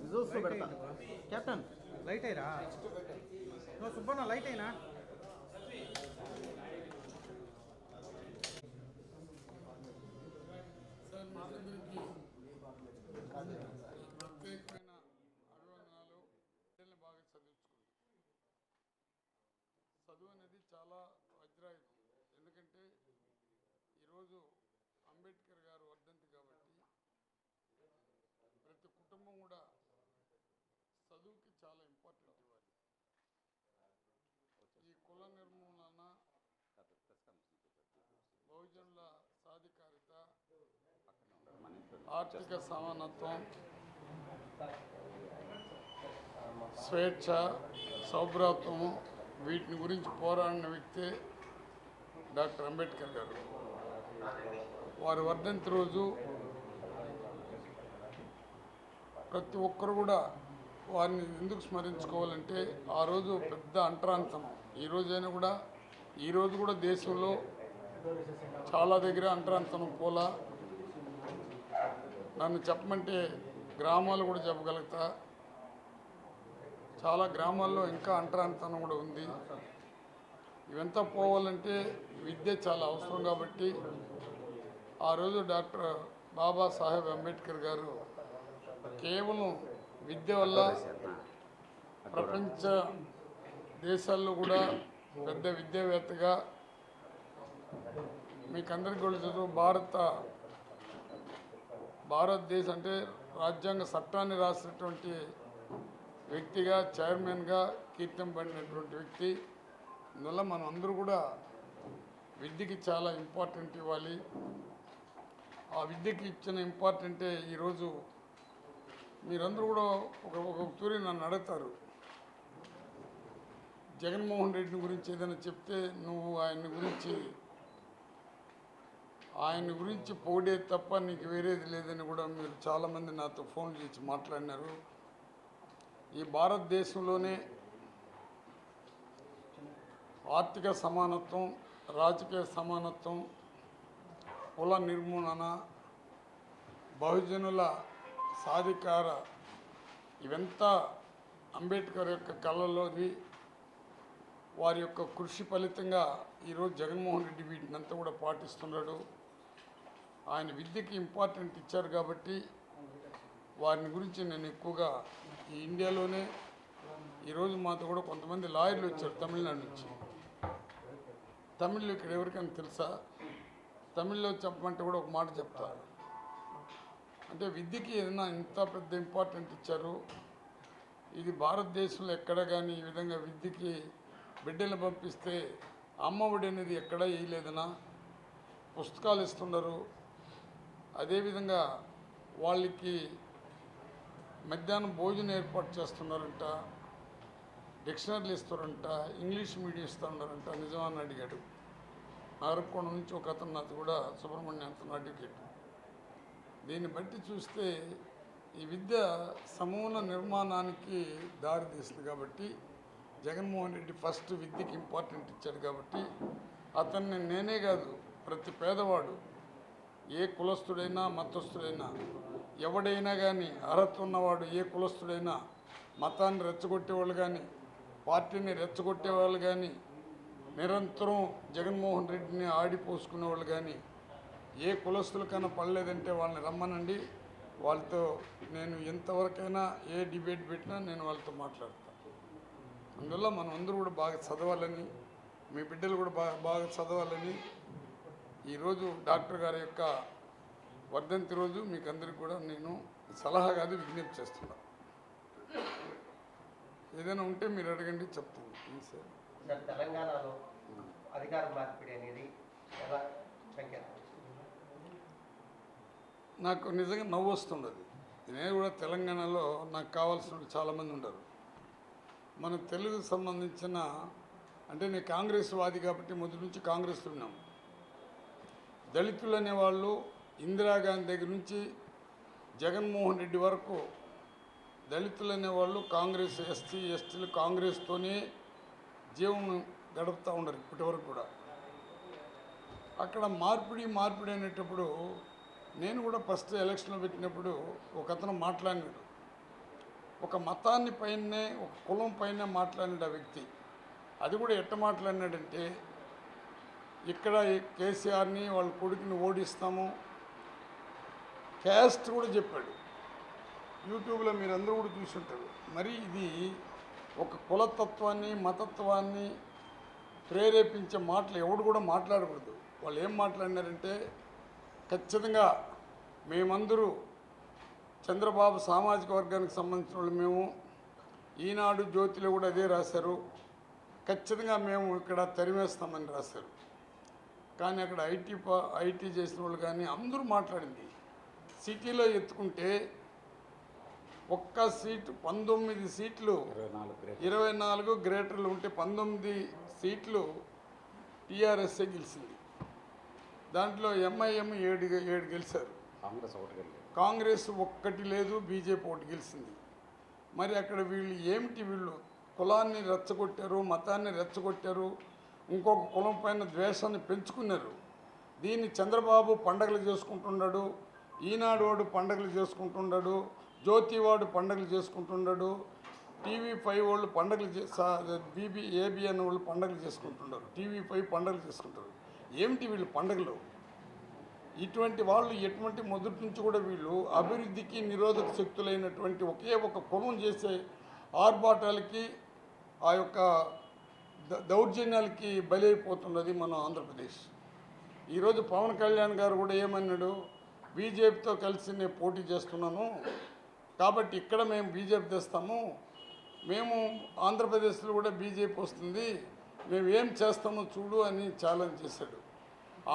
విజువల్స్లో పెడతా captain. Light అయిరా సుబ్బన్న లైట్ అయినా సార్ మనందరికీ ప్రత్యేకమైన అభివందనాలు బిడ్డల్ని బాగా చదివించుకోండి చదువు అనేది చాలా వజ్రాయుధం ఎందుకంటే ఈరోజు అంబేద్కర్ గారు వర్ధంతి కాబట్టి ప్రతి కుటుంబం కూడా చదువుకి చాలా ఇంపార్టెంట్ ఇవ్వాలి ఈ కుల నిర్మూలన బహుజనుల సాధికారిత ఆర్థిక సమానత్వం స్వేచ్ఛ సౌభ్రాత్వము వీటిని గురించి పోరాడిన వ్యక్తి డాక్టర్ అంబేద్కర్ గారు. వారి వర్ధంతి రోజు ప్రతి ఒక్కరు కూడా వారిని ఎందుకు స్మరించుకోవాలంటే ఆ రోజు పెద్ద అంటరాంతనం ఈ రోజైనా కూడా ఈ రోజు కూడా దేశంలో చాలా దగ్గర అంటరాంతనం పోలా. నన్ను చెప్పమంటే గ్రామాలు కూడా చెప్పగలుగుతా. చాలా గ్రామాల్లో ఇంకా అంటరాంతనం కూడా ఉంది. ఇవంతా పోవాలంటే విద్య చాలా అవసరం కాబట్టి ఆ రోజు డాక్టర్ బాబాసాహెబ్ అంబేద్కర్ గారు కేవలం విద్య వల్ల ప్రపంచ దేశాల్లో కూడా పెద్ద విద్యావేత్తగా మీకు అందరికీ కూడా భారత భారతదేశం అంటే రాజ్యాంగ చట్టాన్ని రాసినటువంటి వ్యక్తిగా చైర్మన్గా కీర్తింపబడినటువంటి వ్యక్తి. అందువల్ల మనం అందరూ కూడా విద్యకి చాలా ఇంపార్టెంట్ ఇవ్వాలి. ఆ విద్యకి ఇచ్చిన ఇంపార్టెంటే ఈరోజు మీరందరూ కూడా ఒక ఒక తూరి నన్ను అడుగుతారు. జగన్మోహన్ రెడ్డి గురించి ఏదైనా చెప్తే నువ్వు ఆయన గురించి ఆయన గురించి పొగిడే తప్ప నీకు వేరేది లేదని కూడా మీరు చాలామంది నాతో ఫోన్ చేసి మాట్లాడినారు. ఈ భారతదేశంలోనే ఆర్థిక సమానత్వం రాజకీయ సమానత్వం కుల నిర్మూలన బహుజనుల సాధికార ఇవంతా అంబేద్కర్ యొక్క కళలోది వారి యొక్క కృషి ఫలితంగా ఈరోజు జగన్మోహన్ రెడ్డి వీటినంతా కూడా పాటిస్తున్నాడు. ఆయన విద్యకి ఇంపార్టెంట్ ఇచ్చారు కాబట్టి వారిని గురించి నేను ఎక్కువగా ఈ ఇండియాలోనే ఈరోజు మాతో కూడా కొంతమంది లాయర్లు వచ్చారు తమిళనాడు నుంచి. తమిళ్ళో ఇక్కడ ఎవరికైనా తెలుసా? తమిళ్ళో చెప్పమంటే కూడా ఒక మాట చెప్తారు అంటే విద్యకి ఏదైనా ఇంత పెద్ద ఇంపార్టెంట్ ఇచ్చారు. ఇది భారతదేశంలో ఎక్కడ కానీ ఈ విధంగా విద్యకి బిడ్డలు పంపిస్తే అమ్మఒడి అనేది ఎక్కడా వేయలేదనా? పుస్తకాలు ఇస్తున్నారు. అదేవిధంగా వాళ్ళకి మధ్యాహ్నం భోజనం ఏర్పాటు చేస్తున్నారంట డిక్షనరీలు ఇస్తారంట ఇంగ్లీష్ మీడియం ఇస్తున్నారంట నిజమని అడిగాడు. నారకోణ నుంచి ఒక అతను నాది కూడా సుబ్రహ్మణ్యం అతను అడ్వకేట్ దీన్ని బట్టి చూస్తే ఈ విద్య సమూల నిర్మాణానికి దారితీస్తుంది కాబట్టి జగన్మోహన్ రెడ్డి ఫస్ట్ విద్యకి ఇంపార్టెంట్ ఇచ్చాడు కాబట్టి అతన్ని నేనే కాదు ప్రతి పేదవాడు ఏ కులస్తుడైనా మతస్థుడైనా ఎవడైనా కానీ అర్హత ఉన్నవాడు ఏ కులస్తుడైనా మతాన్ని రెచ్చగొట్టేవాళ్ళు కానీ పార్టీని రెచ్చగొట్టేవాళ్ళు కానీ నిరంతరం జగన్మోహన్ రెడ్డిని ఆడిపోసుకునే వాళ్ళు కానీ ఏ కులస్తులకైనా పడలేదంటే వాళ్ళని రమ్మనండి. వాళ్ళతో నేను ఎంతవరకైనా ఏ డిబేట్ పెట్టినా నేను వాళ్ళతో మాట్లాడతాను అందువల్ల మనం అందరూ కూడా బాగా చదవాలని మీ బిడ్డలు కూడా బాగా బాగా చదవాలని ఈరోజు డాక్టర్ గారి యొక్క వర్ధంతి రోజు. మీకు అందరికి కూడా నేను సలహా కాదు విజ్ఞప్తి చేస్తున్నాను ఏదైనా ఉంటే మీరు అడగండి చెప్తాను. సార్? సార్ తెలంగాణలో అధికార మార్పిడి అనేది ఎలా నాకు నిజంగా నవ్వు వస్తుండదు నేను కూడా తెలంగాణలో నాకు కావాల్సిన చాలామంది ఉండరు మన తెలుగు సంబంధించిన అంటే నేను కాంగ్రెస్ వాది కాబట్టి మొదటి నుంచి కాంగ్రెస్ ఉన్నాం. దళితులు అనేవాళ్ళు ఇందిరాగాంధీ దగ్గర నుంచి జగన్మోహన్ రెడ్డి వరకు దళితులు అనేవాళ్ళు కాంగ్రెస్ ఎస్టీ ఎస్టీలు కాంగ్రెస్తోనే జీవనం గడుపుతూ ఉండరు ఇప్పటి వరకు కూడా. అక్కడ మార్పిడి మార్పిడి అనేటప్పుడు నేను కూడా ఫస్ట్ ఎలక్షన్లో పెట్టినప్పుడు ఒక అతను మాట్లాడినాడు. ఒక మతాన్ని పైనే ఒక కులం పైన మాట్లాడిన వ్యక్తి. అది కూడా ఎట్ట మాట్లాడినాడంటే ఇక్కడ కేసీఆర్ని వాళ్ళ కొడుకుని ఓడిస్తాము. క్యాస్ట్ కూడా చెప్పాడు. యూట్యూబ్లో మీరు అందరూ కూడా చూసుంటారు మరి ఇది ఒక కులతత్వాన్ని మతత్వాన్ని ప్రేరేపించే మాటలు ఎవడు కూడా మాట్లాడకూడదు. వాళ్ళు ఏం మాట్లాడినారంటే ఖచ్చితంగా మేమందరూ చంద్రబాబు సామాజిక వర్గానికి సంబంధించిన వాళ్ళు మేము. ఈనాడు జ్యోతిలో కూడా అదే రాశారు. ఖచ్చితంగా మేము ఇక్కడ తరిమేస్తామని రాశారు. కానీ అక్కడ ఐటీ ఐటీ చేసిన వాళ్ళు కానీ అందరూ మాట్లాడింది. సిటీలో ఎత్తుకుంటే ఒక్క సీటు పంతొమ్మిది సీట్లు ఇరవై నాలుగు గ్రేటర్లు. ఉంటే పంతొమ్మిది సీట్లు టీఆర్ఎస్ఏ గెలిచింది. దాంట్లో ఎంఐఎం ఏడు ఏడు గెలిచారు. కాంగ్రెస్ ఒకటి కాంగ్రెస్ ఒక్కటి లేదు బీజేపీ ఒకటి గెలిచింది. మరి అక్కడ వీళ్ళు ఏమిటి వీళ్ళు? కులాన్ని రెచ్చగొట్టారు మతాన్ని రెచ్చగొట్టారు ఇంకొక కులం పైన ద్వేషాన్ని పెంచుకున్నారు. దీన్ని చంద్రబాబు పండగలు చేసుకుంటున్నాడు ఈనాడు వాడు పండగలు చేసుకుంటున్నాడు జ్యోతివాడు పండగలు చేసుకుంటున్నాడు టీవీ ఫైవ్ వాళ్ళు పండగలు చే- బీబీ ఏబిఎన్ వాళ్ళు పండగలు చేసుకుంటున్నారు టీవీ ఫైవ్ పండగలు చేసుకుంటారు ఏమిటి వీళ్ళు పండగలు? ఇటువంటి వాళ్ళు ఎటువంటి మొదటి నుంచి కూడా వీళ్ళు అభివృద్ధికి నిరోధక శక్తులైనటువంటి ఒకే ఒక కులం చేసే ఆర్భాటాలకి ఆ యొక్క దౌర్జన్యాలకి బలైపోతున్నది మన ఆంధ్రప్రదేశ్. ఈరోజు పవన్ కళ్యాణ్ గారు కూడా ఏమన్నాడు బీజేపీతో కలిసి నేను పోటీ చేస్తున్నాను కాబట్టి ఇక్కడ మేము బీజేపీ తెస్తాము మేము ఆంధ్రప్రదేశ్లో కూడా బీజేపీ వస్తుంది మేము ఏం చేస్తామో చూడు అని ఛాలెంజ్ చేశాడు.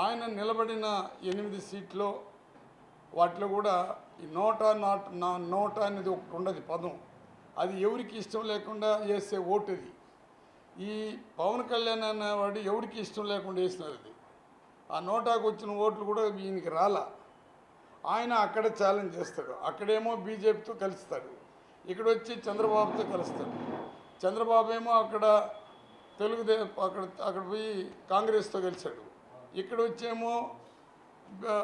ఆయన నిలబడిన ఎనిమిది సీట్లో వాటిలో కూడా ఈ నోటా నాట్ నా నోటా అనేది ఒకటి ఉండదు పదం. అది ఎవరికి ఇష్టం లేకుండా వేసే ఓటు అది. ఈ పవన్ కళ్యాణ్ అనేవాడు ఎవరికి ఇష్టం లేకుండా వేసినారు అది. ఆ నోటాకు వచ్చిన ఓట్లు కూడా ఈయనకి రాలా. ఆయన అక్కడ ఛాలెంజ్ చేస్తాడు. అక్కడేమో బీజేపీతో కలుస్తాడు. ఇక్కడ వచ్చి చంద్రబాబుతో కలుస్తాడు. చంద్రబాబు ఏమో అక్కడ తెలుగుదే అక్కడ అక్కడ పోయి కాంగ్రెస్తో కలిశాడు. ఇక్కడ వచ్చేమో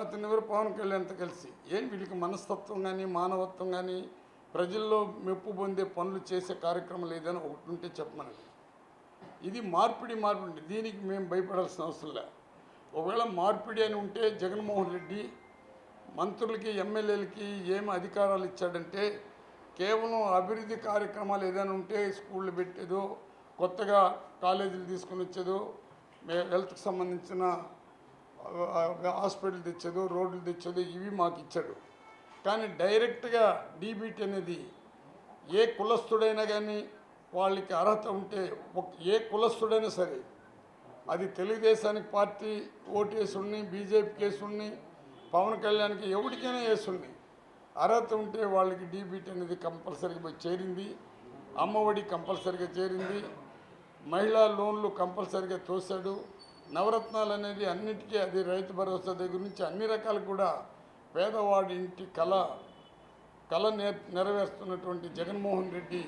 అతని ఎవరు? పవన్ కళ్యాణ్తో కలిసి. ఏం వీళ్ళకి మనస్తత్వం కానీ మానవత్వం కానీ ప్రజల్లో మెప్పు పొందే పనులు చేసే కార్యక్రమం లేదని ఒకటి ఉంటే చెప్పమని ఇది మార్పిడి మార్పిడి దీనికి మేము భయపడాల్సిన అవసరం లే ఒకవేళ మార్పిడి అని ఉంటే జగన్మోహన్ రెడ్డి మంత్రులకి ఎమ్మెల్యేలకి ఏం అధికారాలు ఇచ్చాడంటే కేవలం అభివృద్ధి కార్యక్రమాలు ఏదైనా ఉంటే స్కూళ్ళు పెట్టేదో కొత్తగా కాలేజీలు తీసుకుని వచ్చేదో మే- హెల్త్కి సంబంధించిన హాస్పిటల్ తెచ్చేదో రోడ్లు తెచ్చేదో ఇవి మాకు ఇచ్చాడు. కానీ డైరెక్ట్గా డీబీటీ అనేది ఏ కులస్తుడైనా కానీ వాళ్ళకి అర్హత ఉంటే ఒక- ఏ కులస్తుడైనా సరే అది తెలుగుదేశానికి పార్టీ ఓటు వేసుడిని బీజేపీకి వేసుడిని పవన్ కళ్యాణ్కి ఎవరికైనా వేసుండి అర్హత ఉంటే వాళ్ళకి డీబీటీ అనేది కంపల్సరీగా చేరింది అమ్మఒడి కంపల్సరీగా చేరింది మహిళా లోన్లు కంపల్సరీగా తోశాడు. నవరత్నాలు అనేది అన్నిటికీ అది రైతు భరోసా దగ్గర నుంచి అన్ని రకాలు కూడా పేదవాడి ఇంటి కళ కళ నెరవేరుస్తున్నటువంటి జగన్మోహన్ రెడ్డి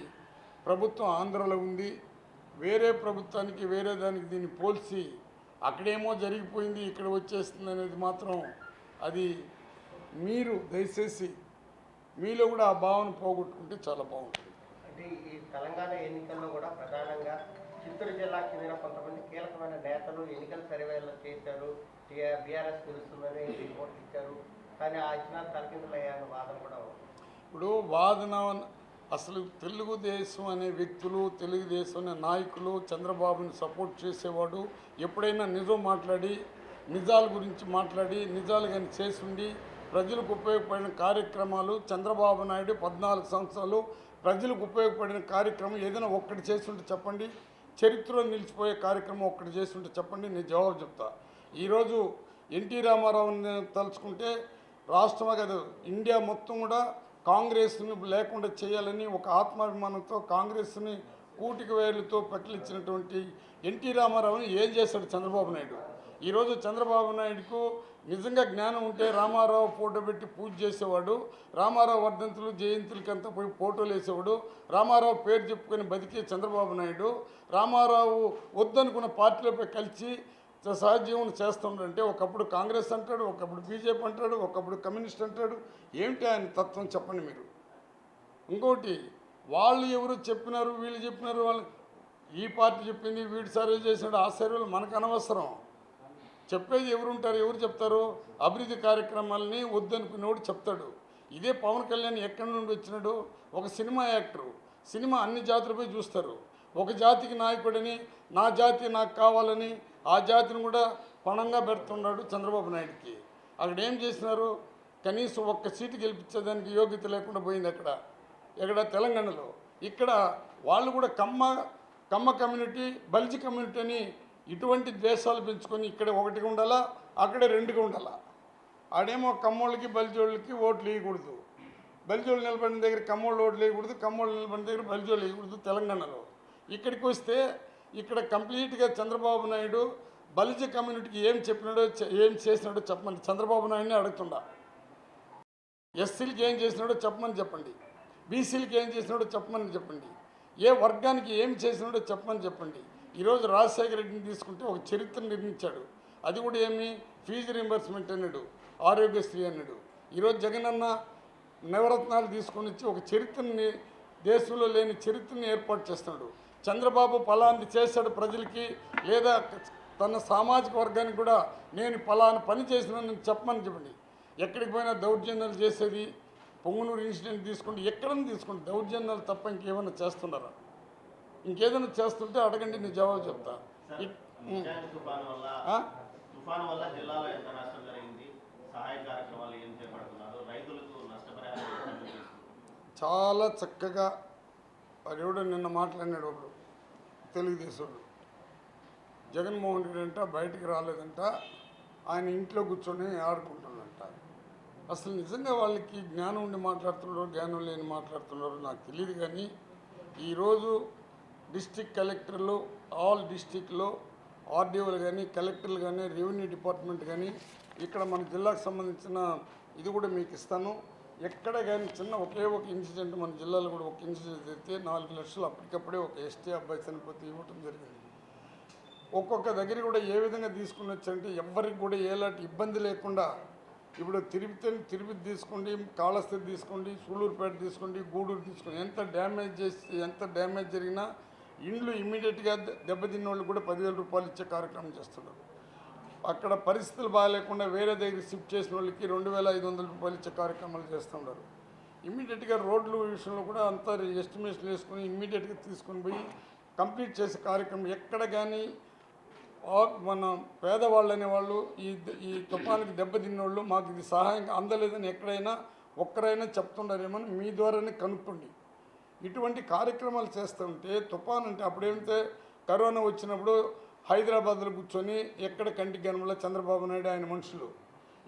ప్రభుత్వం ఆంధ్రలో ఉంది. వేరే ప్రభుత్వానికి వేరే దానికి దీన్ని పోల్చి అక్కడేమో జరిగిపోయింది ఇక్కడ వచ్చేస్తుంది అనేది మాత్రం అది మీరు దయచేసి మీలో కూడా ఆ భావన పోగొట్టుకుంటే చాలా బాగుంటుంది. అంటే ఈ తెలంగాణ ఎన్నికల్లో కూడా ప్రధానంగా చిత్తూరు జిల్లాకు చెందిన కొంతమంది కీలకమైన నేతలు ఎన్నికల సర్వేలు చేశారు. బీఆర్ఎస్ గెలుస్తుందని రిపోర్ట్ ఇచ్చారు. కానీ ఆ అంచనాలు తలకిందులయ్యాయన్న వాదన కూడా. ఇప్పుడు వాదన అసలు తెలుగుదేశం అనే వ్యక్తులు తెలుగుదేశం అనే నాయకులు చంద్రబాబుని సపోర్ట్ చేసేవాడు ఎప్పుడైనా నిజం మాట్లాడి నిజాల గురించి మాట్లాడి నిజాలు కానీ చేసిండి ప్రజలకు ఉపయోగపడిన కార్యక్రమాలు చంద్రబాబు నాయుడు పద్నాలుగు సంవత్సరాలు ప్రజలకు ఉపయోగపడిన కార్యక్రమం ఏదైనా ఒక్కటి చేస్తుంటే చెప్పండి. చరిత్రలో నిలిచిపోయే కార్యక్రమం ఒక్కటి చేస్తుంటే చెప్పండి. నేను జవాబు చెప్తా. ఈరోజు ఎన్టీ రామారావుని తలుచుకుంటే రాష్ట్రమే కాదు ఇండియా మొత్తం కూడా కాంగ్రెస్ని లేకుండా చేయాలని ఒక ఆత్మాభిమానంతో కాంగ్రెస్ని కూటికి వేలుతో పట్టిలిచ్చినటువంటి ఎన్టీ రామారావుని ఏం చేశాడు చంద్రబాబు నాయుడు? ఈరోజు చంద్రబాబు నాయుడుకు నిజంగా జ్ఞానం ఉంటే రామారావు ఫోటో పెట్టి పూజ చేసేవాడు రామారావు వర్ధంతులు జయంతులకంతా పోయి ఫోటోలు వేసేవాడు రామారావు పేరు చెప్పుకొని బతికే చంద్రబాబు నాయుడు రామారావు వద్దనుకున్న పార్టీలపై కలిసి సహజీవనం చేస్తుండంటే ఒకప్పుడు కాంగ్రెస్ అంటాడు ఒకప్పుడు బీజేపీ అంటాడు ఒకప్పుడు కమ్యూనిస్ట్ అంటాడు. ఏమిటి ఆయన తత్వం చెప్పండి మీరు? ఇంకోటి వాళ్ళు ఎవరు చెప్పినారు వీళ్ళు చెప్పినారు వాళ్ళు ఈ పార్టీ చెప్పింది వీడు సర్వే చేసినాడు ఆ సర్వేలు మనకు అనవసరం. చెప్పేది ఎవరు ఉంటారు ఎవరు చెప్తారు? అభివృద్ధి కార్యక్రమాలని వద్దనుకునేవాడు చెప్తాడు. ఇదే పవన్ కళ్యాణ్ ఎక్కడి నుండి వచ్చినాడు? ఒక సినిమా యాక్టరు. సినిమా అన్ని జాతులపై చూస్తారు. ఒక జాతికి నాయకుడని నా జాతి నాకు కావాలని ఆ జాతిని కూడా పణంగా పెడుతున్నాడు చంద్రబాబు నాయుడుకి. అక్కడ ఏం చేసినారు? కనీసం ఒక్క సీటు గెలిపించేదానికి యోగ్యత లేకుండా పోయింది అక్కడ. ఎక్కడ? తెలంగాణలో. ఇక్కడ వాళ్ళు కూడా కమ్మ కమ్మ కమ్యూనిటీ బల్జి కమ్యూనిటీ అని ఇటువంటి ద్వేషాలు పెంచుకొని ఇక్కడ ఒకటిగా ఉండాలా అక్కడే రెండుగా ఉండాలా? ఆడేమో కమ్మోళ్ళకి బలిజోళ్ళకి ఓట్లు వేయకూడదు. బలిజోళ్ళు నిలబడిన దగ్గర కమ్మోళ్ళు ఓట్లు వేయకూడదు కమ్మోళ్ళు నిలబడిన దగ్గర బలిజోళ్ళు వేయకూడదు తెలంగాణలో. ఇక్కడికి వస్తే ఇక్కడ కంప్లీట్గా చంద్రబాబు నాయుడు బలిజ కమ్యూనిటీకి ఏం చెప్పినాడో ఏం చేసినాడో చెప్పమని చంద్రబాబు నాయుడిని అడుగుతుండా. ఎస్సీలకి ఏం చేసినాడో చెప్పమని చెప్పండి. బీసీలకి ఏం చేసినాడో చెప్పమని చెప్పండి. ఏ వర్గానికి ఏం చేసినాడో చెప్పమని చెప్పండి. ఈరోజు రాజశేఖర రెడ్డిని తీసుకుంటే ఒక చరిత్ర నిర్మించాడు. అది కూడా ఏమి? ఫీజు రింబర్స్మెంట్ అన్నాడు. ఆరోగ్యశ్రీ అన్నాడు. ఈరోజు జగన్ అన్న నవరత్నాలు తీసుకొని వచ్చి ఒక చరిత్రని దేశంలో లేని చరిత్రని ఏర్పాటు చేస్తున్నాడు. చంద్రబాబు ఫలాన్ని చేశాడు ప్రజలకి లేదా తన సామాజిక వర్గానికి కూడా నేను ఫలాని పని చేసినానని చెప్పమని చెప్పండి. ఎక్కడికి పోయినా దౌర్జన్యాలు చేసేది పొంగునూరు ఇన్సిడెంట్ తీసుకోండి ఎక్కడైనా తీసుకోండి దౌర్జన్యాలు తప్ప ఇంకేమైనా చేస్తున్నారా? ఇంకేదైనా చేస్తుంటే అడగండి నేను జవాబు చెప్తా? చాలా చక్కగా వాడెవడో నిన్న మాట్లాడినాడు ఒకడు. తెలుగుదేశం జగన్మోహన్ రెడ్డి అంట బయటికి రాలేదంట ఆయన ఇంట్లో కూర్చొని ఆడుకుంటున్నంట. అసలు నిజంగా వాళ్ళకి జ్ఞానం ఉండి మాట్లాడుతున్నారు జ్ఞానం లేని మాట్లాడుతున్నారు నాకు తెలియదు కానీ ఈరోజు డిస్టిక్ కలెక్టర్లు ఆల్ డిస్టిక్లో ఆర్డీఓలు కానీ కలెక్టర్లు కానీ రెవెన్యూ డిపార్ట్మెంట్ కానీ ఇక్కడ మన జిల్లాకు సంబంధించిన ఇది కూడా మీకు ఇస్తాను. ఎక్కడ కానీ చిన్న ఒకే ఒక ఇన్సిడెంట్ మన జిల్లాలో కూడా ఒక ఇన్సిడెంట్ అయితే నాలుగు లక్షలు అప్పటికప్పుడే ఒక ఎస్టీ అబ్బాయి చనిపోతే ఇవ్వటం జరిగింది. ఒక్కొక్క దగ్గర కూడా ఏ విధంగా తీసుకుని వచ్చారంటే ఎవరికి కూడా ఏలాంటి ఇబ్బంది లేకుండా ఇప్పుడు తిరుపతి తిరుపతి తీసుకోండి కాళహస్తి తీసుకోండి సూళ్ళూరుపేట తీసుకోండి గూడూరు తీసుకోండి ఎంత డ్యామేజ్ చేసి ఎంత డ్యామేజ్ జరిగినా ఇండ్లు ఇమ్మీడియట్గా దెబ్బతిన్న వాళ్ళు కూడా పదివేల రూపాయలు ఇచ్చే కార్యక్రమం చేస్తున్నారు. అక్కడ పరిస్థితులు బాగాలేకుండా వేరే దగ్గర షిఫ్ట్ చేసిన వాళ్ళకి రెండు వేల ఐదు వందల రూపాయలు ఇచ్చే కార్యక్రమాలు చేస్తున్నారు ఇమ్మీడియట్గా రోడ్లు విషయంలో కూడా అంతా ఎస్టిమేషన్ వేసుకొని ఇమ్మీడియట్గా తీసుకొని పోయి కంప్లీట్ చేసే కార్యక్రమం ఎక్కడ కానీ మన పేదవాళ్ళు అనేవాళ్ళు ఈ ఈ తుఫానికి దెబ్బతిన్నోళ్ళు మాకు ఇది సహాయం అందలేదని ఎక్కడైనా ఒక్కరైనా చెప్తుండారేమని మీ ద్వారానే కనుక్కోండి. ఇటువంటి కార్యక్రమాలు చేస్తుంటే తుఫాన్ అంటే అప్పుడేమితే కరోనా వచ్చినప్పుడు హైదరాబాద్లో కూర్చొని ఎక్కడ కంటికి కనబడలా చంద్రబాబు నాయుడు ఆయన మనుషులు.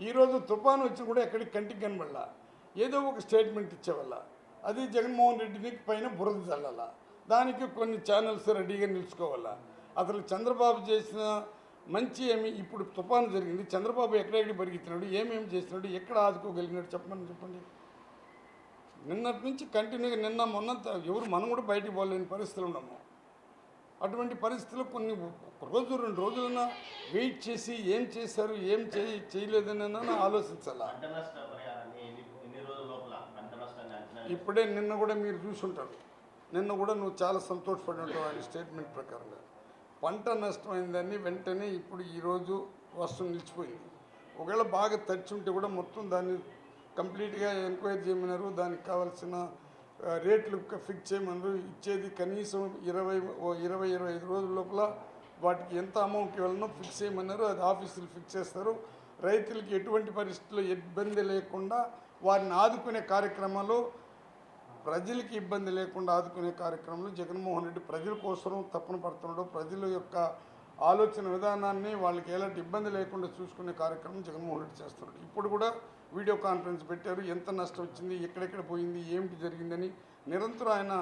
ఈరోజు తుఫాను వచ్చి కూడా ఎక్కడికి కంటికి కనబడలా. ఏదో ఒక స్టేట్మెంట్ ఇచ్చేవాళ్ళ. అది జగన్మోహన్ రెడ్డిని పైన బురద చల్లాలా. దానికి కొన్ని ఛానల్స్ రెడీగా నిలుచుకోవాలా. అసలు చంద్రబాబు చేసిన మంచి ఏమి? ఇప్పుడు తుఫాను జరిగింది. చంద్రబాబు ఎక్కడెక్కడ పరిగెత్తినాడు? ఏమేమి చేసినాడు? ఎక్కడ ఆదుకోగలిగినాడు? చెప్పమని చెప్పండి. నిన్నటి నుంచి కంటిన్యూగా నిన్న మొన్న ఎవరు మనం కూడా బయటికి పోలేని పరిస్థితులు ఉన్నాము. అటువంటి పరిస్థితులు కొన్ని రోజు రెండు రోజులైనా వెయిట్ చేసి ఏం చేశారు ఏం చేయ చేయలేదని ఆలోచించాలా. ఇప్పుడే నిన్న కూడా మీరు చూసుంటారు. నిన్న కూడా నువ్వు చాలా సంతోషపడి ఉంటావు ఆయన స్టేట్మెంట్ ప్రకారంగా. పంట నష్టమైందని వెంటనే ఇప్పుడు ఈరోజు వర్షం నిలిచిపోయింది. ఒకవేళ బాగా తడిచి ఉంటే కూడా మొత్తం దాన్ని కంప్లీట్గా ఎంక్వైరీ చేయమన్నారు. దానికి కావాల్సిన రేట్లు ఫిక్స్ చేయమన్నారు ఇచ్చేది కనీసం ఇరవై ఓ ఇరవై ఇరవై ఐదు రోజుల లోపల వాటికి ఎంత అమౌంట్ ఇవ్వాలనో ఫిక్స్ చేయమన్నారు. అది ఆఫీసులు ఫిక్స్ చేస్తారు. రైతులకి ఎటువంటి పరిస్థితుల్లో ఇబ్బంది లేకుండా వారిని ఆదుకునే కార్యక్రమాలు ప్రజలకి ఇబ్బంది లేకుండా ఆదుకునే కార్యక్రమంలో జగన్మోహన్ రెడ్డి ప్రజల కోసం తప్పన పడుతున్నాడు. ప్రజల యొక్క ఆలోచన విధానాన్ని వాళ్ళకి ఎలాంటి ఇబ్బంది లేకుండా చూసుకునే కార్యక్రమం జగన్మోహన్ రెడ్డి చేస్తున్నాడు. ఇప్పుడు కూడా వీడియో కాన్ఫరెన్స్ పెట్టారు. ఎంత నష్టం వచ్చింది ఎక్కడెక్కడ పోయింది ఏమిటి జరిగిందని నిరంతరం ఆయన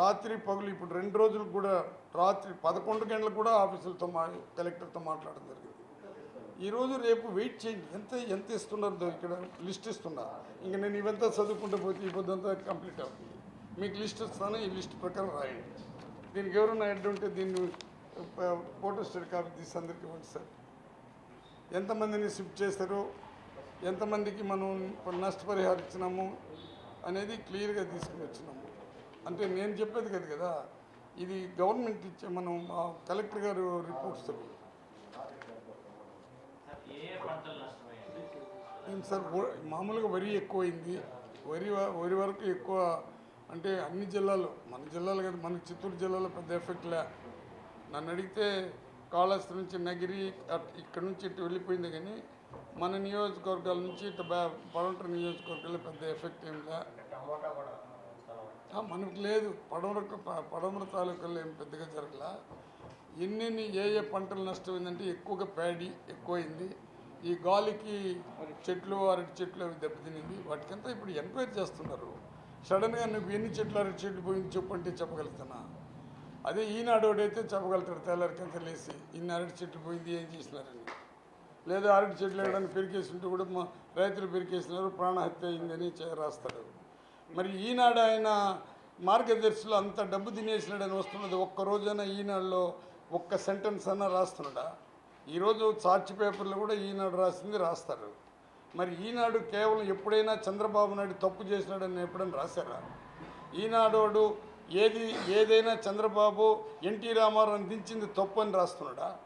రాత్రి పగులు ఇప్పుడు రెండు రోజులు కూడా రాత్రి పదకొండు గంటలకు కూడా ఆఫీసులతో మా కలెక్టర్తో మాట్లాడడం జరిగింది. ఈరోజు రేపు వెయిట్ చేయండి. ఎంత ఎంత ఇస్తున్నారు ఇక్కడ లిస్ట్ ఇస్తున్నారు ఇంక నేను ఇవంతా చదువుకుంటూ పోతే ఈ పొద్దంతా కంప్లీట్ అవుతుంది. మీకు లిస్ట్ ఇస్తాను ఈ లిస్ట్ ప్రకారం రాయండి. దీనికి ఎవరైనా అడ్డు ఉంటే దీన్ని ఫోటో స్టేట్ కాపీ తీసి అందరికి ఇవ్వండి సార్. ఎంతమందిని షిఫ్ట్ చేశారో ఎంతమందికి మనం నష్టపరిహారం ఇచ్చినాము అనేది క్లియర్గా తీసుకుని వచ్చినాము. అంటే నేను చెప్పేది కదా కదా ఇది గవర్నమెంట్ ఇచ్చే మనం మా కలెక్టర్ గారు రిపోర్ట్స్ సార్ ఏం సార్ మామూలుగా వరి ఎక్కువైంది. వరి వరి వరకు ఎక్కువ అంటే అన్ని జిల్లాలు మన జిల్లాలు కదా మన చిత్తూరు జిల్లాలో పెద్ద ఎఫెక్ట్ లే. నన్ను అడిగితే కాళహస్తి నుంచి నగిరి అట్- ఇక్కడ నుంచి ఇటు వెళ్ళిపోయింది కానీ మన నియోజకవర్గాల నుంచి ఇటు బా పడమట నియోజకవర్గాల్లో పెద్ద ఎఫెక్ట్ ఏం లే. మనకు లేదు. పడమరకు పడమర తాలూకాలో ఏం పెద్దగా జరగలా. ఎన్నెన్ని ఏ ఏ పంటలు నష్టమైందంటే ఎక్కువగా ప్యాడీ ఎక్కువైంది. ఈ గాలికి చెట్లు అరటి చెట్లు అవి దెబ్బతినింది. వాటికంతా ఇప్పుడు ఎంక్వైరీ చేస్తున్నారు. సడన్గా నువ్వు ఎన్ని చెట్లు అరటి చెట్లు పోయింది చెప్పు అంటే చెప్పగలుగుతున్నా. అదే ఈనాడు అయితే చెప్పగలుగుతాడు తెల్లారికంతా లేసి ఇన్ని అరటి చెట్లు పోయింది ఏం చేసినారని. లేదా అరటి చెట్లు వేయడానికి పెరికేస్తుంటే కూడా మా రైతులు పెరికేసినారు ప్రాణహత్య అయిందని చే- రాస్తాడు మరి ఈనాడు ఆయన మార్గదర్శిలో అంత డబ్బు తినేసినాడని వస్తున్నది ఒక్క రోజైనా ఈనాడులో ఒక్క సెంటెన్స్ అన్నా రాస్తున్నాడా? ఈరోజు చార్చి పేపర్లో కూడా ఈనాడు రాసింది రాస్తారు. మరి ఈనాడు కేవలం ఎప్పుడైనా చంద్రబాబు నాయుడు తప్పు చేసినాడని ఎప్పుడైనా రాశారా? ఈనాడోడు ఏది ఏదైనా చంద్రబాబు ఎన్టీ రామారావు దించింది తప్పు అని రాస్తున్నాడా?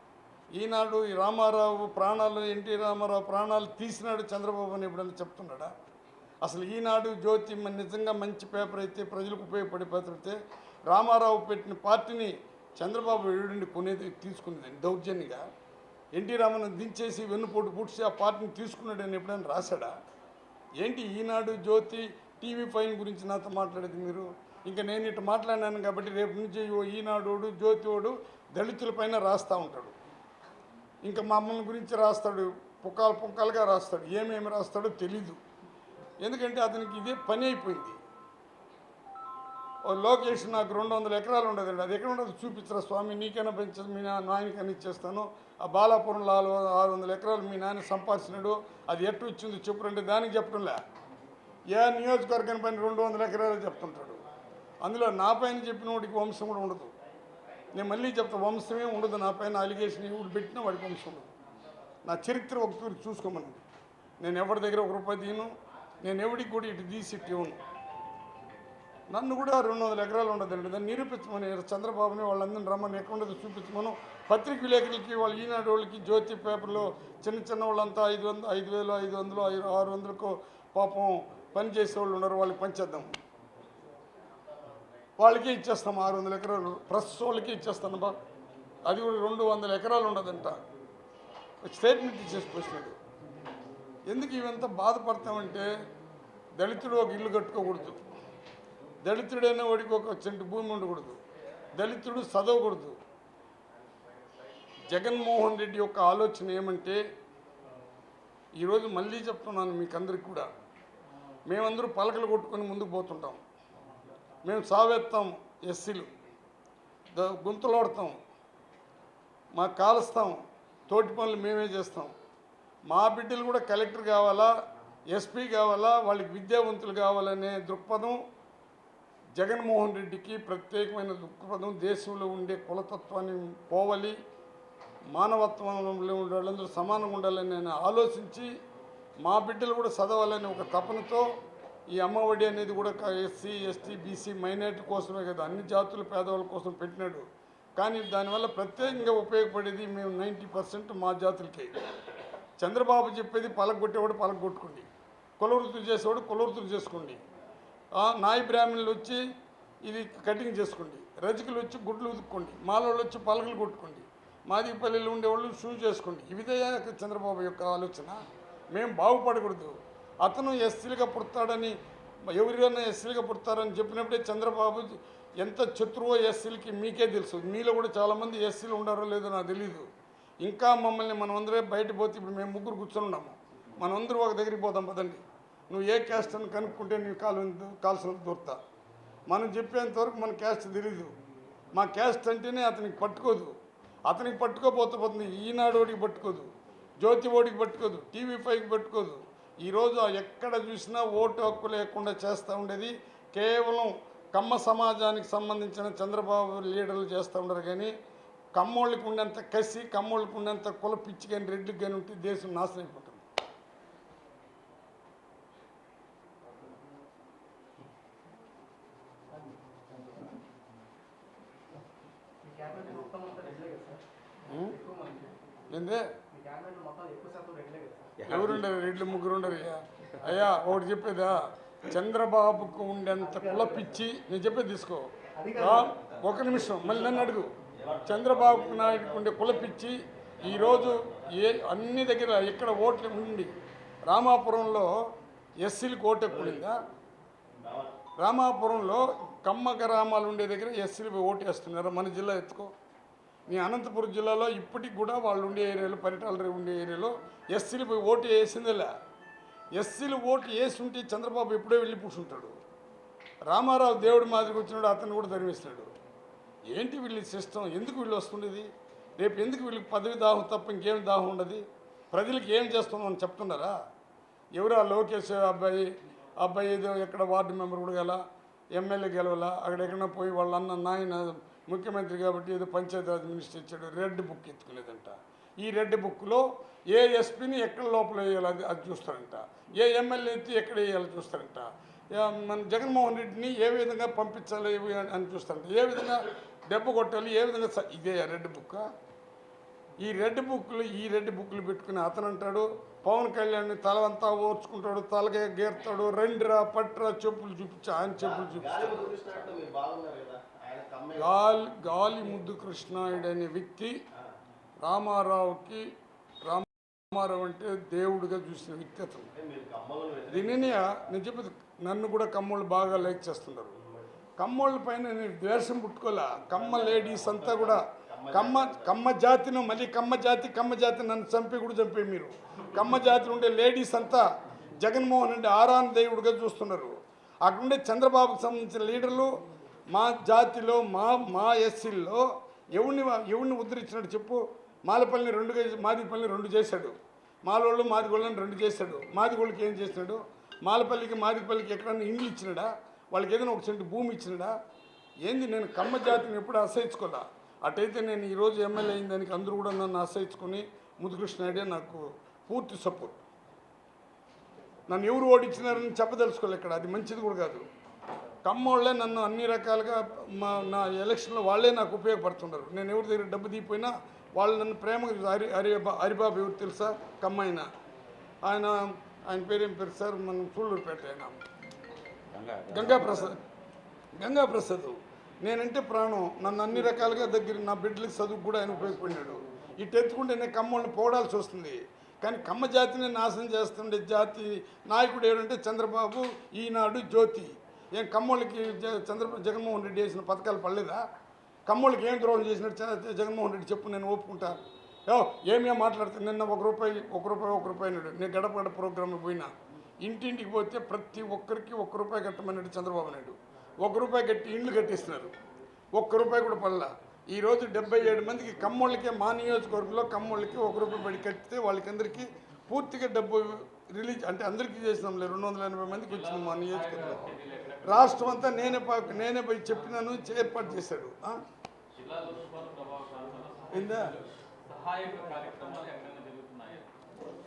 ఈనాడు ఈ రామారావు ప్రాణాలు ఎన్టీ రామారావు ప్రాణాలు తీసినాడు చంద్రబాబు అని ఎప్పుడన్నా చెప్తున్నాడా? అసలు ఈనాడు జ్యోతి నిజంగా మంచి పేపర్ అయితే ప్రజలకు ఉపయోగపడే పేపర్ అయితే రామారావు పెట్టిన పార్టీని చంద్రబాబు ఏడుండి కొనేది తీసుకునేది దౌర్జన్యంగా. ఎన్టీ రామను దించేసి వెన్నుపోటు పూడ్చి ఆ పార్టీని తీసుకున్నాడని ఎప్పుడైనా రాశాడా? ఏంటి ఈనాడు జ్యోతి టీవీ ఫైన్ గురించి నాతో మాట్లాడేది మీరు? ఇంకా నేను ఇటు మాట్లాడినాను కాబట్టి రేపు నుంచి ఓ ఈనాడోడు జ్యోతివాడు దళితులపైన రాస్తూ ఉంటాడు. ఇంకా మమ్మల్ని గురించి రాస్తాడు పుకాలు పుకాలుగా రాస్తాడు ఏమేమి రాస్తాడో తెలీదు. ఎందుకంటే అతనికి ఇదే పని అయిపోయింది. లోకేష్ నాకు రెండు వందల ఎకరాలు ఉండదండి అది ఎక్కడ ఉండదు? చూపించరా స్వామి నీకైనా పెంచదు మీ నా నాయనకైనా ఇచ్చేస్తాను. ఆ బాలాపురంలో ఆరు ఆరు వందల ఎకరాలు మీ నాయన సంపాదించినాడు. అది ఎట్టు వచ్చిందో చెప్పురంటే దానికి చెప్పడంలే. ఏ నియోజకవర్గం పైన రెండు వందల ఎకరాలు చెప్తుంటాడు. అందులో నా పైన చెప్పిన వాడికి వంశం కూడా ఉండదు. నేను మళ్ళీ చెప్తా వంశమే ఉండదు నా పైన అలిగేషన్ ఇప్పుడు పెట్టినా వాడికి వంశం నా చరిత్ర ఒక తూరి చూసుకోమని. నేను ఎవరి దగ్గర ఒక రూపాయి తీయను నేను ఎవడికి కూడా ఇటు తీసి ఇటు ఇవ్వను. నన్ను కూడా రెండు వందల ఎకరాలు ఉండదండి. దాన్ని నిరూపించమని చంద్రబాబుని వాళ్ళందరిని రమ్మని ఎక్కడ చూపించమను. పత్రిక విలేకరులకి వాళ్ళు ఈనాడు వాళ్ళకి జ్యోతి పేపర్లో చిన్న చిన్న వాళ్ళంతా ఐదు వందలు ఐదు వేలు ఐదు వందలు ఐదు ఆరు వందలకు పాపం పని చేసే వాళ్ళు ఉన్నారు వాళ్ళకి పంచేద్దాం వాళ్ళకి ఇచ్చేస్తాం ఆరు వందల ఎకరాలు. ప్రెస్ వాళ్ళకి ఇచ్చేస్తాను బా అది కూడా రెండు వందల ఎకరాలు ఉండదంట. స్టేట్మెంట్ ఇచ్చేసి పోసినాడు ఎందుకు ఇవంతా బాధపడతామంటే దళితుడు ఒక ఇల్లు కట్టుకోకూడదు. దళితుడైన వాడికి ఒక చెంటు భూమి ఉండకూడదు. దళితుడు చదవకూడదు. జగన్మోహన్ రెడ్డి యొక్క ఆలోచన ఏమంటే ఈరోజు మళ్ళీ చెప్తున్నాను మీకు అందరికి కూడా. మేమందరూ పలకలు కొట్టుకొని ముందుకు పోతుంటాం. మేము సావెత్తాం ఎస్సీలు. గుంతలోడతాం. మా కాలుస్తాం. తోటి పనులు మేమే చేస్తాం. మా బిడ్డలు కూడా కలెక్టర్ కావాలా ఎస్పీ కావాలా వాళ్ళకి విద్యావంతులు కావాలనే దృక్పథం జగన్మోహన్ రెడ్డికి ప్రత్యేకమైన దృక్పథం దేశంలో ఉండే కులతత్వాన్ని పోవాలి మానవత్వంలో ఉండే వాళ్ళందరూ సమానంగా ఉండాలని నేను ఆలోచించి మా బిడ్డలు కూడా చదవాలని ఒక తపనతో ఈ అమ్మఒడి అనేది కూడా ఎస్సీ ఎస్టీ బీసీ మైనారిటీ కోసమే కదా. అన్ని జాతుల పేదవాళ్ళ కోసం పెట్టినాడు. కానీ దానివల్ల ప్రత్యేకంగా ఉపయోగపడేది మేము నైంటీ పర్సెంట్ మా జాతులకే. చంద్రబాబు చెప్పేది పలగొట్టేవాడు పలగొట్టుకోండి కులవృత్తులు చేసేవాడు కులవృత్తులు చేసుకోండి. నాయి బ్రాహ్మణులు వచ్చి ఇది కటింగ్ చేసుకోండి. రజకులు వచ్చి గుడ్లు ఉతుక్కోండి. మాలోళ్ళు వచ్చి పలకలు కొట్టుకోండి. మాదిపల్లిలో ఉండేవాళ్ళు షూ చేసుకోండి ఇవిదే చంద్రబాబు యొక్క ఆలోచన. మేము బాగుపడకూడదు. అతను ఎస్సీలుగా పుడతాడని ఎవరికైనా ఎస్సీలుగా పుడతారని చెప్పినప్పుడే చంద్రబాబు ఎంత శత్రువో ఎస్సీలకి మీకే తెలుసు. మీలో కూడా చాలామంది ఎస్సీలు ఉండారో లేదో నాకు తెలియదు ఇంకా మమ్మల్ని మనం అందరే బయట పోతే ఇప్పుడు మేము ముగ్గురు కూర్చొని ఉన్నాము. మనం అందరూ ఒక దగ్గరికి పోదాం పదండి. నువ్వు ఏ క్యాస్ట్ అని కనుక్కుంటే నీ కాలు కాల్సిన దొరుకుతా? మనం చెప్పేంతవరకు మన క్యాస్ట్ తెలీదు. మా క్యాస్ట్ అంటేనే అతనికి పట్టుకోదు. అతనికి పట్టుకోపోతే పోతుంది. ఈనాడు ఓడికి పట్టుకోదు. జ్యోతి ఓడికి పట్టుకోదు. టీవీ ఫైవ్కి పట్టుకోదు. ఈరోజు ఎక్కడ చూసినా ఓటు హక్కు లేకుండా చేస్తూ ఉండేది. కేవలం కమ్మ సమాజానికి సంబంధించిన చంద్రబాబు లీడర్లు చేస్తూ ఉండరు కానీ కమ్మోళ్ళకి ఉండేంత కసి కమ్మోళ్ళకి ఉండేంత కుల పిచ్చి కానీ రెడ్డికి కానీ ఉంటే దేశం నాశనం అయిపోతుంది. ఏందే? రెడ్లు ముగ్గురు అయ్యా ఒకటి చెప్పేదా? చంద్రబాబుకు ఉండేంత కులపిచ్చి నేను చెప్పేది తీసుకో. ఒక నిమిషం మళ్ళీ నన్ను అడుగు. చంద్రబాబు నాయుడుకు ఉండే కులపిచ్చి ఈరోజు ఏ అన్ని దగ్గర ఇక్కడ ఓట్లు ఉండి రామాపురంలో ఎస్సీలకు ఓటు ఎక్కువైందా రామాపురంలో కమ్మ గ్రామాలు ఉండే దగ్గర ఎస్సీలు ఓటు వేస్తున్నారు? మన జిల్లా ఎత్తుకో. మీ అనంతపురం జిల్లాలో ఇప్పటికి కూడా వాళ్ళు ఉండే ఏరియాలో పరిటాల ఉండే ఏరియాలో ఎస్సీలు పోయి ఓటు వేసిందిలే. ఎస్సీలు ఓటు వేసుంటే చంద్రబాబు ఎప్పుడో వెళ్ళి పూసుంటాడు రామారావు దేవుడి మాదిరికి వచ్చినాడు అతను కూడా ధర్మిస్తున్నాడు ఏంటి వీళ్ళ సిస్టమ్? ఎందుకు వీళ్ళు వస్తుండేది? రేపు ఎందుకు వీళ్ళకి పదవి దాహం తప్ప ఇంకేం దాహం ఉండదు? ప్రజలకు ఏం చేస్తున్నాం అని చెప్తున్నారా? ఎవరా లోకేష్ అబ్బాయి? అబ్బాయి ఏదో ఎక్కడ వార్డు మెంబర్ కూడా గల ఎమ్మెల్యే గెలవాలా అక్కడ ఎక్కడైనా పోయి వాళ్ళ అన్న నాయన ముఖ్యమంత్రి కాబట్టి ఏదో పంచాయతీరాజ్ మినిస్టర్ ఇచ్చాడు రెడ్ బుక్ ఎత్తుకునేదంట. ఈ రెడ్ బుక్లో ఏ ఎస్పీని ఎక్కడ లోపల వేయాలి? అది అది చూస్తారంట. ఏ ఎమ్మెల్యే అయితే ఎక్కడ వేయాలో చూస్తారంట. మన జగన్మోహన్ రెడ్డిని ఏ విధంగా పంపించాలి అని- చూస్తారంట. ఏ విధంగా దెబ్బ కొట్టాలి? ఏ విధంగా ఇదే రెడ్ బుక్. ఈ రెడ్ బుక్లు ఈ రెడ్ బుక్లు పెట్టుకుని అతను అంటాడు పవన్ కళ్యాణ్ తలంతా ఓర్చుకుంటాడు తలకే గీర్తాడు రెండురా పట్టురా చెప్పులు చూపించి ఆయన చెప్పులు చూపిస్తాడు. గాలి గాలి ముద్దు కృష్ణాయుడు అనే వ్యక్తి రామారావుకి రామారావు అంటే దేవుడిగా చూసిన వ్యక్తి అతను. దీనిని నేను చెప్పేది నన్ను కూడా కమ్మోళ్ళు బాగా లైక్ చేస్తున్నారు. కమ్మోళ్ళ పైన నేను ద్వేషం పుట్టుకోలే. కమ్మ లేడీస్ అంతా కూడా కమ్మ కమ్మ జాతిను మళ్ళీ కమ్మ జాతి కమ్మ జాతి నన్ను చంపి కూడా చంపే మీరు. కమ్మ జాతిలో ఉండే లేడీస్ అంతా జగన్మోహన్ రెడ్డి ఆరాన్ దేవుడిగా చూస్తున్నారు. అక్కడుండే చంద్రబాబుకు సంబంధించిన లీడర్లు మా జాతిలో మా మా ఎస్సీల్లో ఎవరిని ఎవరిని ఉద్ధరించినట్టు చెప్పు? మాలపల్లిని రెండు మాదిపల్లిని రెండు చేశాడు. మాలోళ్ళు మాదిగోళ్ళని రెండు చేశాడు. మాదిగోళ్ళకి ఏం చేసినాడు మాలపల్లికి మాదిపల్లికి ఎక్కడన్నా ఇండ్లు ఇచ్చినాడా? వాళ్ళకి ఏదైనా ఒక సెంటు భూమి ఇచ్చినాడా? ఏంది నేను కమ్మ జాతిని ఎప్పుడు అసహించుకోలే? అటైతే నేను ఈరోజు ఎమ్మెల్యే అయిన దానికి అందరూ కూడా నన్ను ఆశ్రయించుకుని ముదుకృష్ణ నాయుడే నాకు పూర్తి సపోర్ట్. నన్ను ఎవరు ఓడించినారని చెప్పదలుచుకోలే ఇక్కడ. అది మంచిది కూడా కాదు. కమ్మోళ్ళే నన్ను అన్ని రకాలుగా మా నా ఎలక్షన్లో వాళ్ళే నాకు ఉపయోగపడుతున్నారు నేను ఎవరి దగ్గర డబ్బు తీపోయినా వాళ్ళు నన్ను ప్రేమగా హరి హరి హరిబాబు ఎవరు తెలుసా? కమ్మైన. ఆయన ఆయన పేరేం పేరు సార్? మనం సూళ్ళూరుపేట ఆయన. గంగాప్రసాద్. గంగాప్రసాద్. నేనంటే ప్రాణం. నన్ను అన్ని రకాలుగా దగ్గర నా బిడ్డలకి చదువుకు కూడా ఆయన ఉపయోగపడినాడు. ఇటు ఎత్తుకుంటే నేను కమ్మల్ని పోవడాల్సి వస్తుంది. కానీ కమ్మ జాతిని నాశనం చేస్తుండే జాతి నాయకుడు ఏడంటే చంద్రబాబు ఈనాడు జ్యోతి. ఏం కమ్మోళ్ళకి జ- చంద్ర జగన్మోహన్ రెడ్డి వేసిన పథకాలు పడలేదా? కమ్మోళ్ళకి ఏం ద్రోహం చేసినట్టు జగన్మోహన్ రెడ్డి చెప్పు నేను ఒప్పుకుంటాను. యో ఏమే మాట్లాడుతాను నిన్న ఒక రూపాయి ఒక రూపాయి ఒక రూపాయి అన్నాడు. నేను గడప గడప ప్రోగ్రామ్కి పోయినా. ఇంటింటికి పోతే ప్రతి ఒక్కరికి ఒక్క రూపాయి కట్టమన్నాడు చంద్రబాబు నాయుడు. ఒక రూపాయి కట్టి ఇండ్లు కట్టిస్తున్నారు. ఒక్క రూపాయి కూడా పడలా. ఈ రోజు డెబ్బై ఏడు మందికి కమ్మోళ్ళకే మా నియోజకవర్గంలో కమ్మోళ్ళకి ఒక రూపాయి పడి కట్టితే వాళ్ళకందరికీ పూర్తిగా డబ్బు రిలీజ్ అంటే అందరికీ చేసినాం లేదు రెండు వందల ఎనభై మందికి వచ్చింది మా నియోజకవర్గంలో. రాష్ట్రం అంతా నేనే పా- నేనే పోయి చెప్పినాను ఏర్పాటు చేశాడు. ఏందా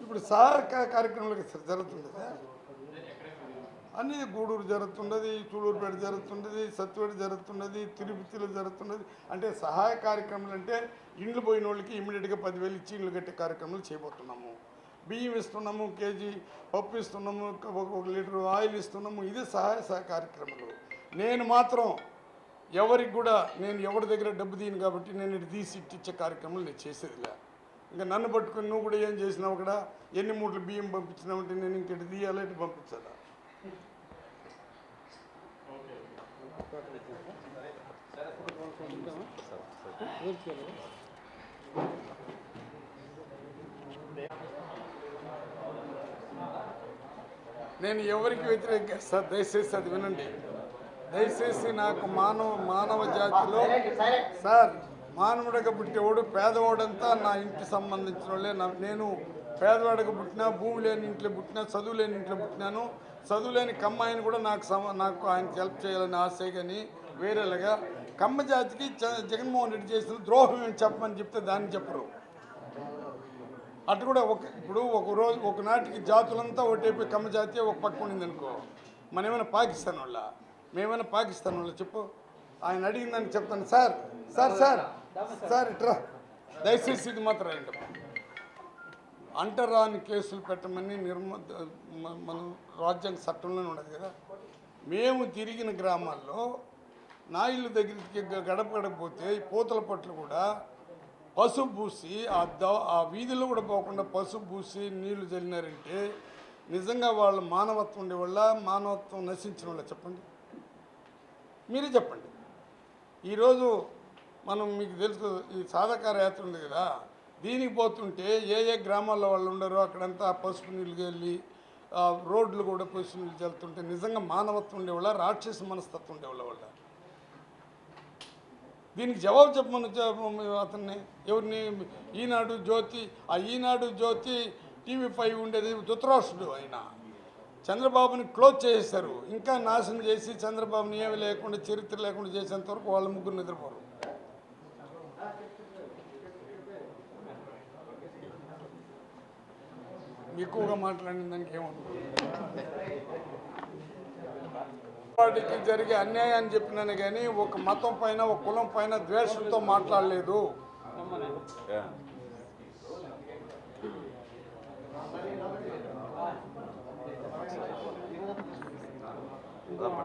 ఇప్పుడు సహాయక కార్యక్రమాలు జరుగుతుంది అన్నీ గూడూరు జరుగుతున్నది చూడూరుపేట జరుగుతున్నది సత్యవేట జరుగుతున్నది తిరుపతిలో జరుగుతున్నది అంటే సహాయ కార్యక్రమాలు అంటే ఇండ్లు పోయిన వాళ్ళకి ఇమీడియట్గా పదివేలు ఇచ్చి ఇండ్లు కట్టే కార్యక్రమాలు చేయబోతున్నాము. బియ్యం ఇస్తున్నాము కేజీ పప్పు ఇస్తున్నాము ఒక ఒక లీటర్ ఆయిల్ ఇస్తున్నాము. ఇదే సహాయ సహాయ కార్యక్రమాలు. నేను మాత్రం ఎవరికి కూడా నేను ఎవరి దగ్గర డబ్బు తీయను కాబట్టి నేను ఇటు తీసి ఇట్టిచ్చే కార్యక్రమం కార్యక్రమాలు నేను చేసేదిలే. ఇంకా నన్ను పట్టుకుని నువ్వు కూడా ఏం చేసినావు కూడా ఎన్ని మూట్లు బియ్యం పంపించినావంటే నేను ఇంకటి తీయాలి ఇటు పంపించాలా? నేను ఎవరికి వ్యతిరేక సార్ దయచేసి అది వినండి. దయచేసి నాకు మానవ మానవ జాతిలో సార్ మానవుడిగా పుట్టేవాడు పేదవాడంతా నా ఇంటి సంబంధించిన వాళ్ళే. నా నేను పేదవాడికి పుట్టినా భూమి లేని ఇంట్లో పుట్టినా చదువు లేని ఇంట్లో పుట్టినాను. చదువు లేని కమ్మాయిని కూడా నాకు సమ నాకు ఆయనకి హెల్ప్ చేయాలని ఆశ కానీ వేరేలాగా. కమ్మ జాతికి జగన్మోహన్ రెడ్డి చేసిన ద్రోహం ఏం చెప్పమని చెప్తే దాన్ని చెప్పరు. అటు కూడా ఒక ఇప్పుడు ఒక రోజు ఒకనాటికి జాతులంతా ఒకటైపోయి కమ్మ జాతి ఒక పక్క ఉండింది అనుకో మన ఏమైనా పాకిస్తాన్ వాళ్ళ? మేమైనా పాకిస్తాన్ వాళ్ళు చెప్పు. ఆయన అడిగిందని చెప్తాను. సార్ సార్ సార్ సార్ ఇట్రా. దయచేసి ఇది మాత్రం రండి అంటరాని కేసులు పెట్టమని నిర్మ మనం మన రాజ్యాంగ చట్టంలోనే ఉన్నది కదా. మేము తిరిగిన గ్రామాల్లో నా ఇల్లు దగ్గరికి గడప గడపపోతే పూతల పట్లు కూడా పసుపు పూసి ఆ ద ఆ వీధిలో కూడా పోకుండా పసుపు పూసి నీళ్ళు చల్లినారంటే నిజంగా వాళ్ళ మానవత్వం ఉండే వల్ల మానవత్వం నశించిన వాళ్ళ చెప్పండి. మీరే చెప్పండి. ఈరోజు మనం మీకు తెలుసు ఈ సాధకార యాత్ర ఉంది కదా దీనికి పోతుంటే ఏ ఏ గ్రామాల్లో వాళ్ళు ఉండరో అక్కడంతా పసుపు నీళ్ళు వెళ్ళి రోడ్లు కూడా పసుపు నీళ్ళు చల్లుతుంటే నిజంగా మానవత్వం ఉండేవాళ్ళ రాక్షస మనస్తత్వం ఉండేవాళ్ళ వాళ్ళ. దీనికి జవాబు చెప్పమని చెప్ప- అతన్ని. ఎవరిని? ఈనాడు జ్యోతి ఆ ఈనాడు జ్యోతి టీవీ ఫైవ్ ఉండేది ధృతరాష్ట్రుడు ఆయన. చంద్రబాబుని క్లోజ్ చేసేశారు. ఇంకా నాశనం చేసి చంద్రబాబుని ఏమి లేకుండా చరిత్ర లేకుండా చేసేంత వరకు వాళ్ళ ముగ్గురు నిద్రపోరు. ఎక్కువగా మాట్లాడిన దానికి ఏమవుతుంది జరిగే అన్యాయాన్ని చెప్పినాను కానీ ఒక మతం పైన ఒక కులం పైన ద్వేషంతో మాట్లాడలేదు. jugar.